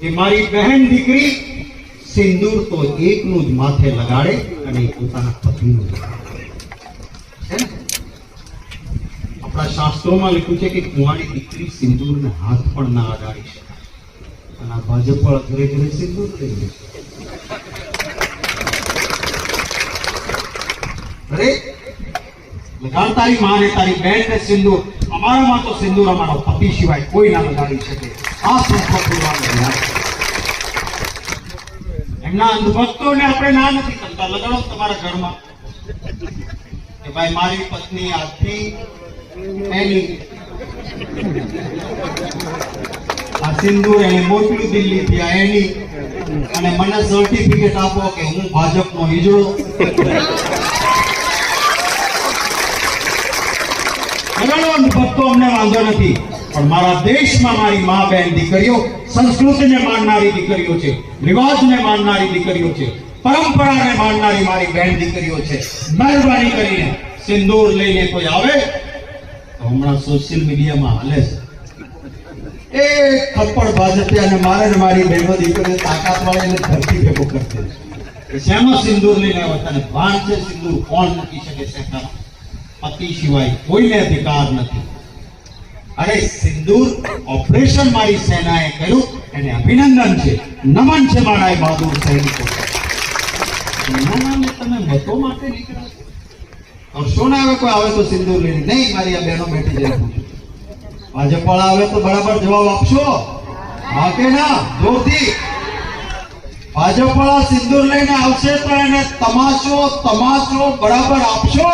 કે મારી બહેન દીકરી સિંદૂર તો એકનું જ માથે લગાડે અને પોતાના પતિનું આપણા શાસ્ત્રોમાં લખ્યું છે કે કુંવારી દીકરી સિંદૂરને હાથ પણ ના લગાડી શકે અને આ ભાજપ પણ ઘરે ઘરે સિંદૂર લઈ લે અરે લગાડ તારી માને તારી બહેન ને સિંદૂર. અમારામાં તો સિંદૂર અમારો પતિ સિવાય કોઈ ના લગાડી શકે. એમના અંધભક્તોને આપણે ના લગાડો તમારા ઘરમાં. આજથી એની મોકલ્યું દિલ્હી ત્યાં એની. અને મને સર્ટિફિકેટ આપો કે હું ભાજપનો હિજડો ભક્તો અમને વાંધો નથી. પણ મારા દેશમાં મારી મા બહેન દીકરીઓ, સંસ્કૃતિને માનનારી દીકરીઓ છે, રિવાજને માનનારી દીકરીઓ છે, પરંપરાને માનનારી મારી બહેન દીકરીઓ છે. મહેરબાની કરીને સિંદૂર લઈને કોઈ આવે? તો હમણાં સોશિયલ મીડિયામાં હાલે છે. એ થપ્પડ ભાજપે અને મારે મારી બહેનો દીકરીઓ તાકાત વાળીને ધરતી ભેગો કરતી શેમાં સિંદૂર લઈને આવતા ને ભાન છે સિંદૂર, કોણ મૂકી શકે છે? પતિ સિવાય કોઈને અધિકાર નથી. અરે સિંદૂર ઓપરેશન મારી સેનાએ કર્યું, એને અભિનંદન છે. નમન છે મારા બહાદુર સૈનિકો તમે મતો માટે નીકળ્યા? કરશો ને હવે કોઈ આવે તો સિંદૂર લઈને? નહીં, મારી આ બહેનો બેઠી જાય. ભાજપ વાળા આવે તો બરાબર જવાબ આપશો? હા કે ના? જોરથી. ભાજપ વાળા સિંદૂર લઈને આવશે તો એને તમાશો તમાશો બરાબર આપશો.